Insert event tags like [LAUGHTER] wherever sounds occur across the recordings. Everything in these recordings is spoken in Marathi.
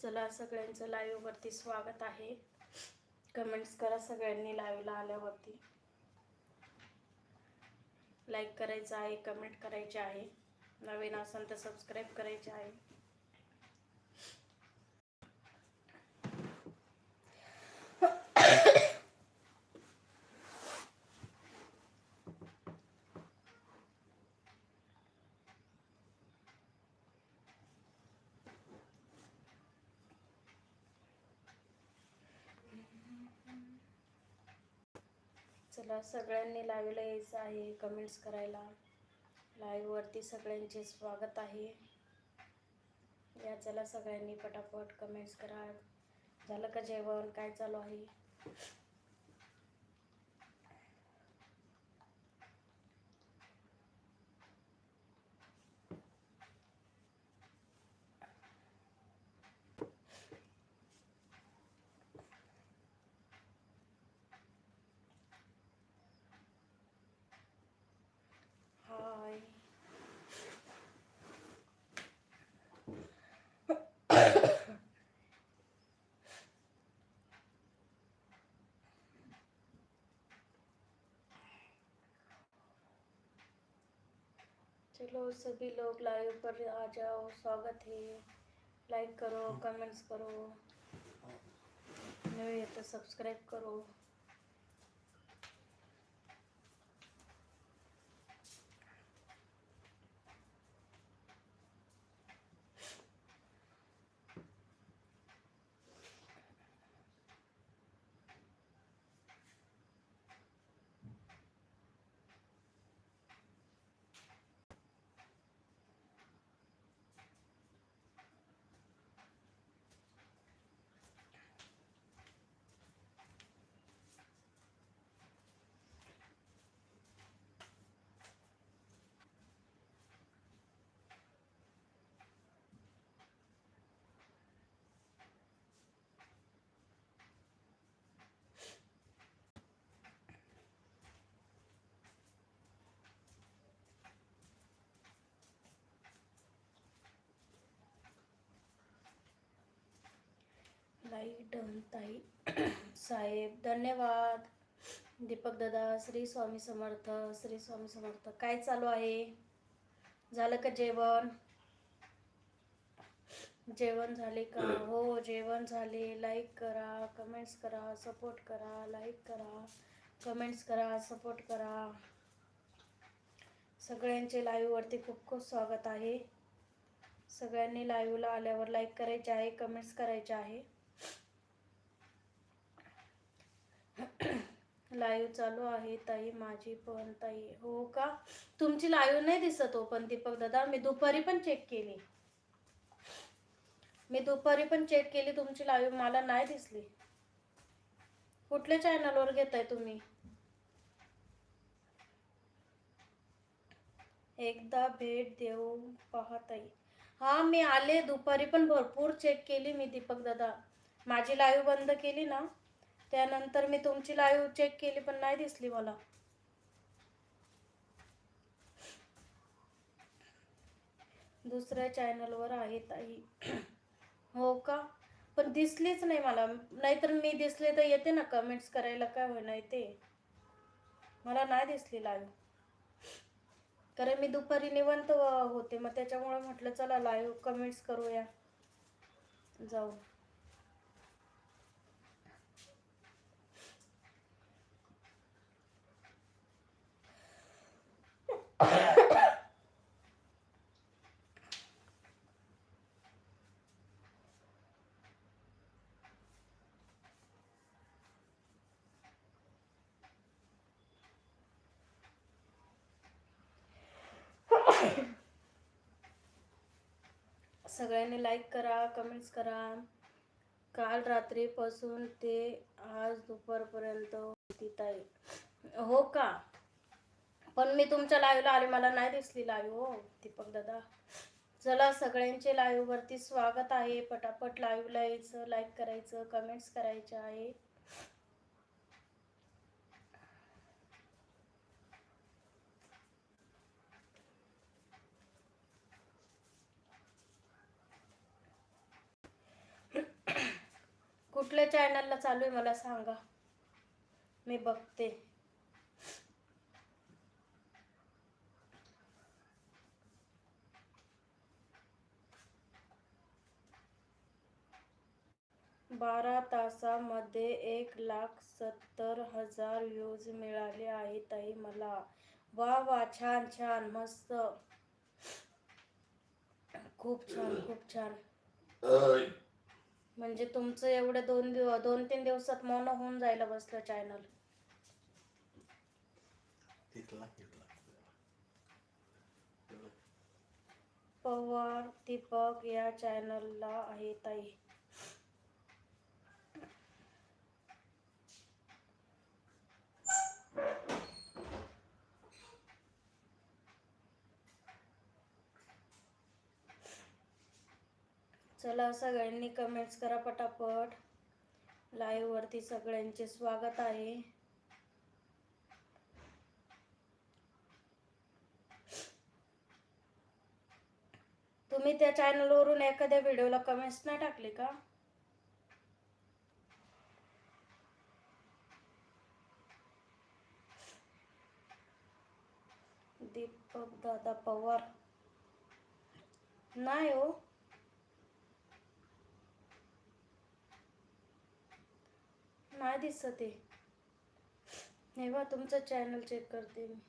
चला सगळ्यांचं लाईव्हवरती स्वागत आहे. कमेंट्स करा सगळ्यांनी लाईव्हला आल्यावरती. लाईक करायचं आहे कमेंट करायचे आहे. नवीन असेल तर सबस्क्राईब करायचे आहे. चला सगळ्यांनी लाईव्हला यायचं आहे कमेंट्स करायला. लाईव्हवरती सगळ्यांचे स्वागत आहे. या चला सगळ्यांनी पटापट कमेंट्स करा. झालं का जेवण? काय चालू आहे? चलो सभी लोग लाइव पर आ जाओ स्वागत है। लाइक करो कमेंट्स करो। नवे तो सब्सक्राइब करो। ताई डन ताई. साहेब धन्यवाद. दीपक दादा श्री स्वामी समर्थ श्री स्वामी समर्थ. काय चालू आहे? झालं का जेवण? जेवण झाले का? हो जेवण झाले. लाईक करा कमेंट्स करा सपोर्ट करा लाईक करा कमेंट्स करा सपोर्ट करा. सगळ्यांचे लाईव्हवरती खूप खूप स्वागत आहे. सगळ्यांनी लाईव्हला आल्यावर लाईक करायचे आहे कमेंट्स करायचे आहे. लाईव्ह चालू आहे ताई माझी पण ताई. हो का? तुमची लाईव्ह नाही दिसत हो पण दीपक दादा मी दुपारी पण चेक केली. मी दुपारी पण चेक केली तुमची लाईव्ह मला नाही दिसली. कुठल्या चॅनलवर घेताय तुम्ही? एकदा भेट देऊ पाहताई हा मी आले दुपारी पण भरपूर चेक केली मी दीपक दादा. माझी लाईव्ह बंद केली ना त्यानंतर मी तुमची लाईव्ह चेक केली पण नाही दिसली मला. दुसऱ्या चॅनलवर आहे ताई. हो का? पण दिसलीच नाही मला. नाहीतर मी दिसले तर येते ना कमेंट्स करायला? काय होईना येते मला नाही दिसली लाईव्ह कारण मी दुपारी निवंत होते. मग त्याच्यामुळे म्हटलं चला लाईव्ह कमेंट्स करूया. जाऊ. सगळ्यांनी लाईक करा कमेंट्स करा. काल रात्रीपासून ते आज दुपारपर्यंत होती ताई. हो का? पण मी तुमच्या लाईव्हला आले मला नाही दिसली लाईव्ह हो दीपक दादा. चला सगळ्यांचे लाईव्हवरती स्वागत आहे. पटापट लाईव्हला यायचं लाईक करायचं कमेंट्स करायचे आहे. कुठल्या चॅनलला चालू आहे मला सांगा. मी बघते. बारा तासामध्ये एक लाख सत्तर हजार व्ह्यूज मिळाले आहे ताई मला. वा वा छान छान मस्त. खूप छान खूप छान. म्हणजे तुमचं एवढं दोन दिव दोन तीन दिवसात मोन होऊन जायला बसलं चॅनल पवार दीपक या चॅनलला आहे ताई. चला सगळ्यांनी कमेंट्स करा पटापट. लाईव्ह वरती सगळ्यांचे स्वागत आहे. तुम्ही त्या चॅनलवरून एखाद्या व्हिडिओला कमेंट्स नाही टाकले का? दीपक दादा पवार. नाही हो. नाही दिसत आहे. हे बा तुमचं चॅनल चेक करते मी.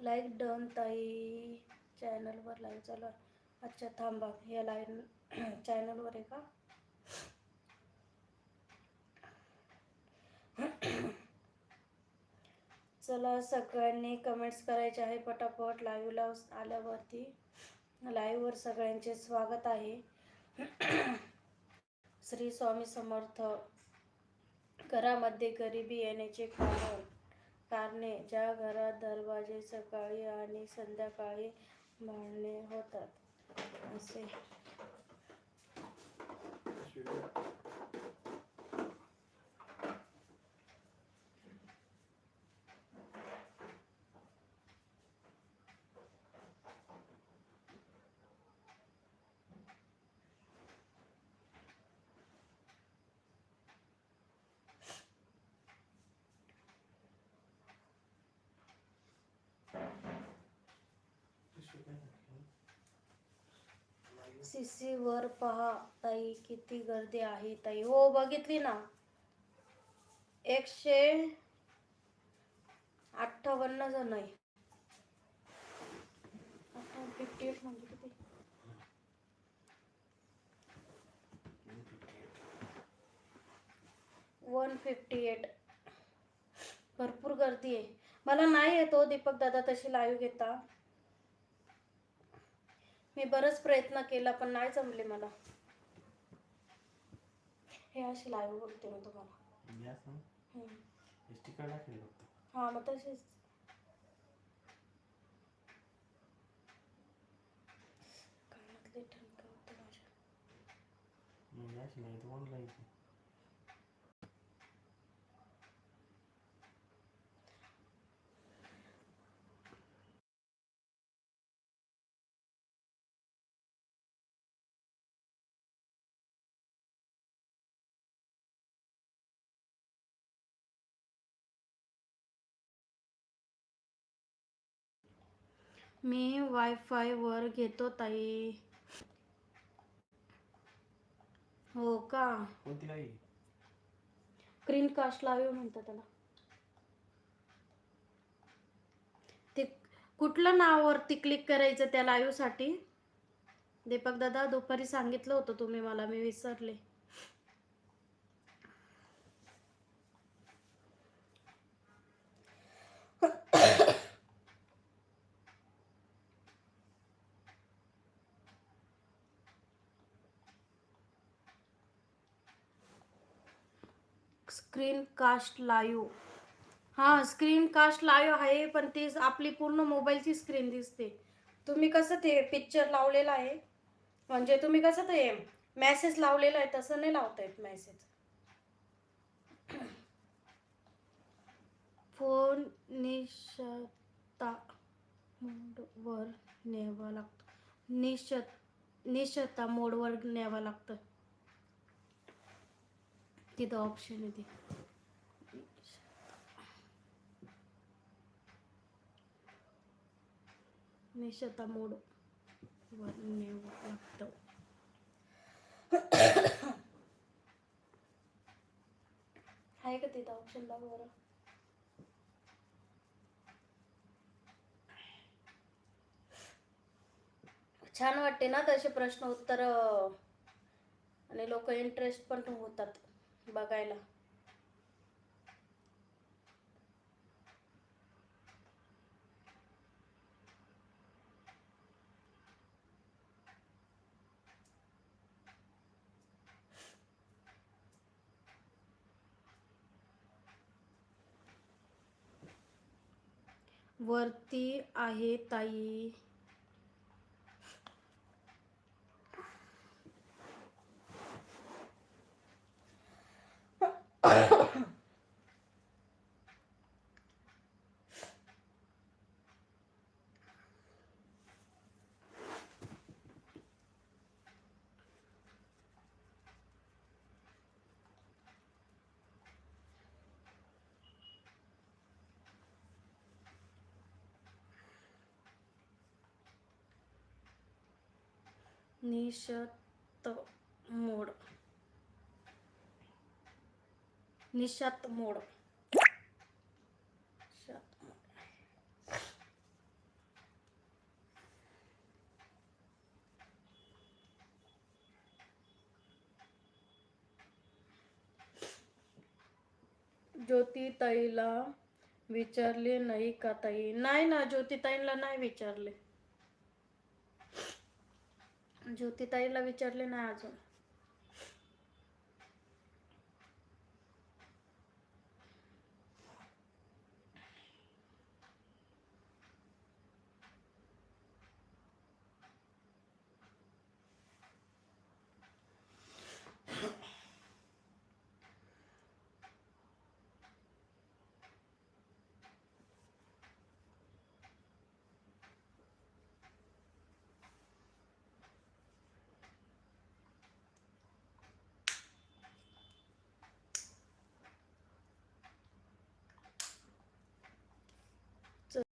लाईक डन ताई. चॅनलवर लाईक चालू अच्छा थांबा. या लाईन चॅनलवर [CLEARS THROAT] आहे का? [CLEARS THROAT] चला सगळ्यांनी कमेंट्स करायचे आहे पटापट. लाईव्हला आल्यावरती. लाईव्हवर सगळ्यांचे स्वागत आहे. [CLEARS THROAT] श्री स्वामी समर्थ घरामध्ये गरिबी येण्याचे कारण कारणे ज्या घरात दरवाजे सकाळी आणि संध्याकाळी भांडणे होतात असे. सीसी वर पहा ताई किती गर्दी आहे ताई. हो बघितली ना. एकशे अठ्ठावन्न जण आहे. फिफ्टी एट म्हणजे किती? वन फिफ्टी एट भरपूर गर्दी आहे. मला नाही येतो दीपक दादा तशी लाईव्ह घेता. मी बरंच प्रयत्न केला पण नाही जमले मला. हे अशी लाईव्ह बोलते मी तुम्हाला. हम्म. हा मग तशीच. कानातले ठणका होते माझ्या. मी वायफाय वर घेतो ताई. हो का? कोणती काही स्क्रीन कास्ट लाईव्ह म्हणतात त्याला. ते कुठलं नावावरती क्लिक करायचं त्या लाईव्हसाठी? दीपक दादा दुपारी सांगितलं होतं तुम्ही मला मी विसरले. Screen cast live. हां स्क्रीन कास्ट लाईव्ह आहे पण ती आपली पूर्ण मोबाईलची स्क्रीन दिसते. तुम्ही कसं ते पिक्चर लावलेलं आहे? म्हणजे तुम्ही कसं ते मॅसेज लावलेला आहे तसं नाही लावता येत मॅसेज फोन निशता मोडवर न्यावा लागतो. निश निशता मोडवर न्यावा लागतं. तिथं ऑप्शन आहे ते. निशता मोड वर नेऊ आहे का तिथं ऑप्शन बघ बरं? छान वाटते ना तसे प्रश्न उत्तर. आणि लोक इंटरेस्ट पण होतात. बघायला. वरती आहे ताई. निशत मोड निशात मोड ज्योतिताईला विचारले नाही का ताई? नाही ना ज्योतिताईंना नाही विचारले. ज्योतिताईला विचारले नाही अजून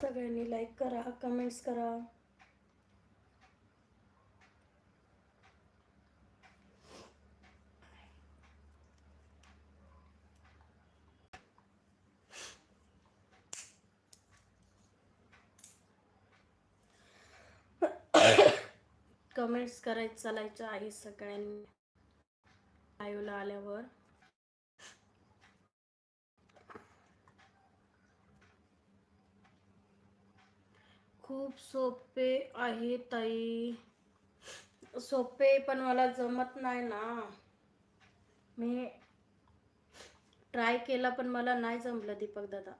तर सगळ्यांनी लाईक करा कमेंट्स करा. [COUGHS] कमेंट्स करायचं चालायचं आहे सगळ्यांनी. लाईव्हला आल्यावर. खूप सोपे आहे ताई. सोपे पण मला जमत नाही ना. मी ट्राय केला पण मला नाही जमलं दीपक दादा.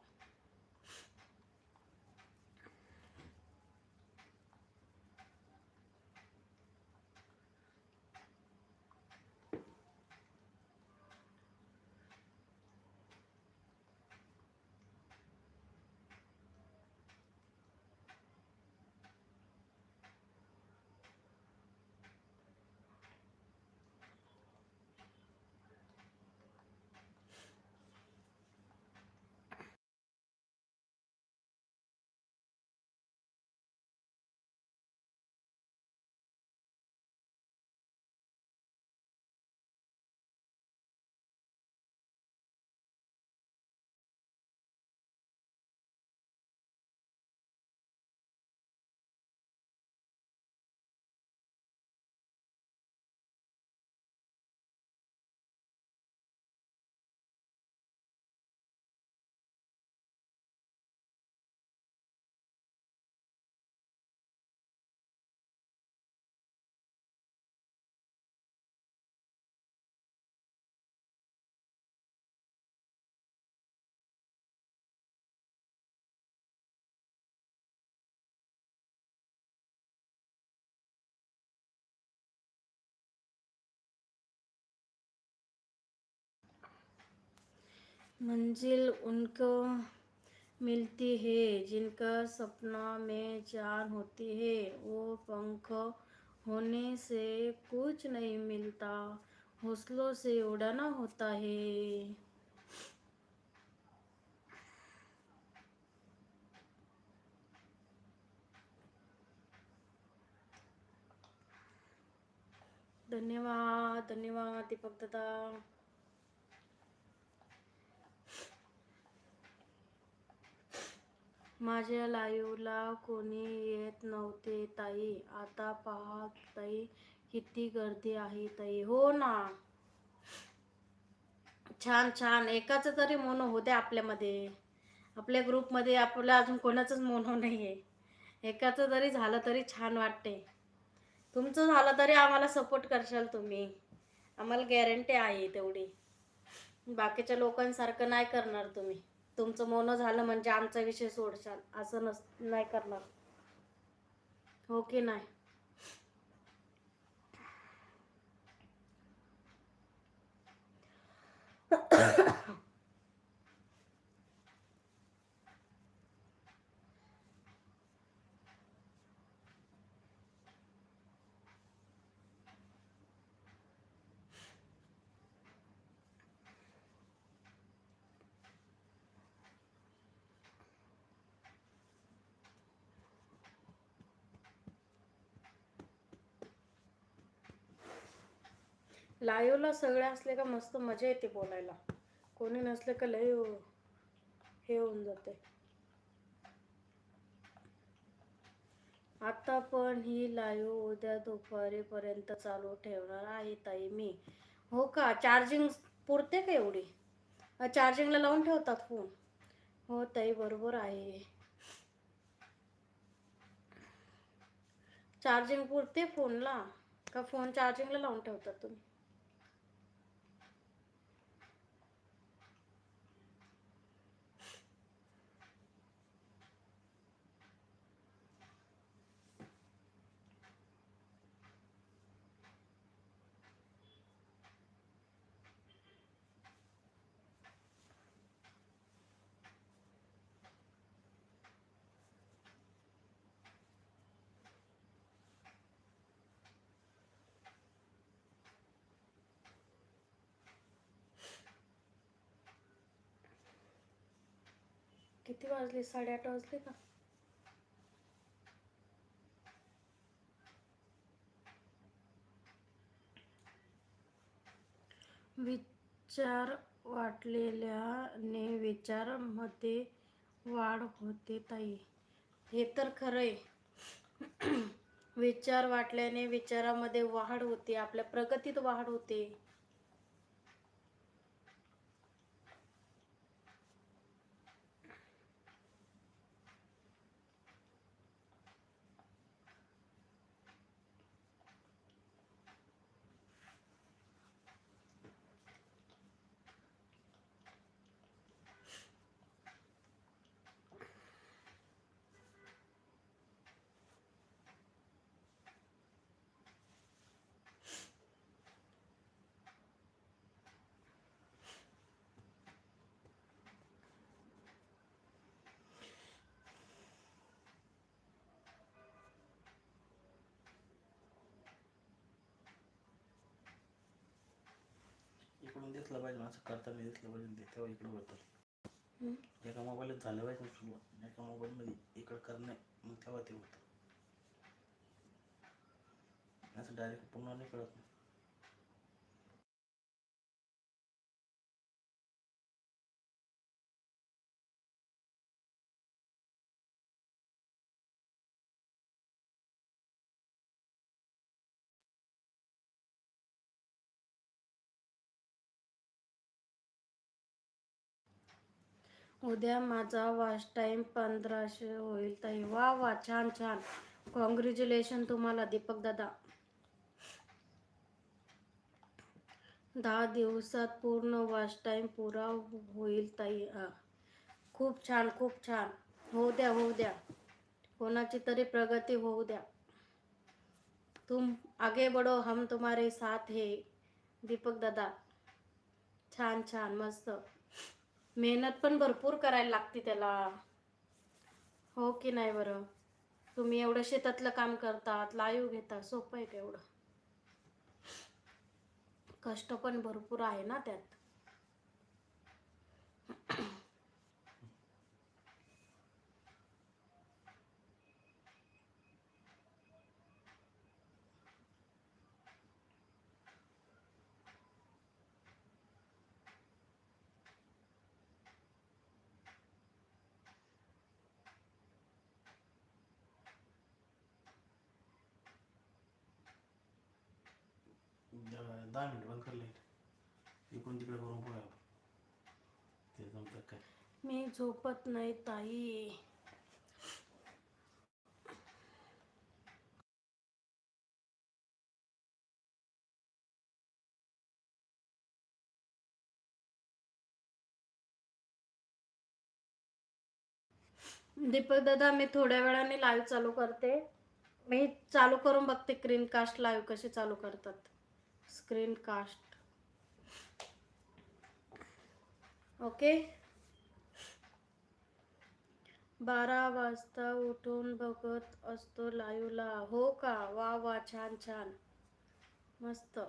मंजिल उनको मिलती है, जिनका सपना में जान होती है। वो पंख होने से कुछ नहीं मिलता, हौसलों से उड़ाना होता है। धन्यवाद धन्यवाद, दीपक दादा। माझ्या लाईव्हला कोणी येत नव्हते ताई. आता पहा ताई किती गर्दी आहे ताई. हो ना. छान छान. एकाच तरी मोनो होते आपल्यामध्ये. आपल्या ग्रुपमध्ये आपलं अजून कोणाचंच मोनो नाही आहे एकाचं तरी झालं तरी छान वाटते. तुमचं झालं तरी आम्हाला सपोर्ट करशाल तुम्ही. आम्हाला गॅरंटी आहे तेवढी. बाकीच्या लोकांसारखं नाही करणार तुम्ही. तुमचं मौन झालं म्हणजे आमचा विषय सोडशाल. असं नस नाही करणार. हो की नाही. लाईव्हला सगळे असले का मस्त मजा येते बोलायला. कोणी नसले का लय हे होऊन जाते. आता पण ही लाईव्ह उद्या दुपारीपर्यंत चालू ठेवणार आहे ताई मी. हो का? चार्जिंग पुरते का एवढी? चार्जिंगला लावून ठेवतात फोन. हो ताई बरोबर आहे. चार्जिंग पुरते फोनला? का फोन चार्जिंगला लावून ठेवतात तुम्ही? किती वाजले? साडेआठ वाजले का? विचार वाटलेल्याने विचारामध्ये वाढ होते ताई. हे तर खरंय. विचार वाटल्याने विचारामध्ये वाढ होते आपल्या प्रगतीत वाढ होते. इकडून दिसलं पाहिजे असं करताना दिसलं पाहिजे ते तेव्हा इकडं होतं. एका मोबाईलात झालं पाहिजे सुरुवात. एका मोबाईलमध्ये इकडं करणे मग तेव्हा ते होतं. असं डायरेक्ट पुन्हा नाही कळत. उद्या माझा वॉच टाईम पंधराशे होईल. ताई वा वा छान छान. कॉंग्रॅच्युलेशन तुम्हाला दीपक दादा. दहा दिवसात पूर्ण वॉच टाईम पुरा होईल ताई. खूप छान खूप छान. होऊ द्या होऊ द्या. कोणाची तरी प्रगती होऊ द्या. तुम आगे बढो हम तुम्हारे साथ हे. दीपक दादा. छान छान मस्त. मेहनत पण भरपूर करायला लागते त्याला. हो की नाही बरं? तुम्ही एवढं शेतातलं काम करतात लाईव घेता सोपं आहे का एवढं? कष्ट पण भरपूर आहे ना त्यात. द- दहा मिनिट बंद कर लाइट इकडून तिकडे करून पोया ते जमतं काय? मी झोपत नाही ताई. दीपक दादा मी थोड्या वेळाने लाईव्ह चालू करते. मी चालू करून बघते क्रीनकास्ट लाईव्ह कसे चालू करतात. Screen cast okay? बारा वाजता उठून बघत असतो लाईव्हला हो का? वा वा छान छान. मस्त.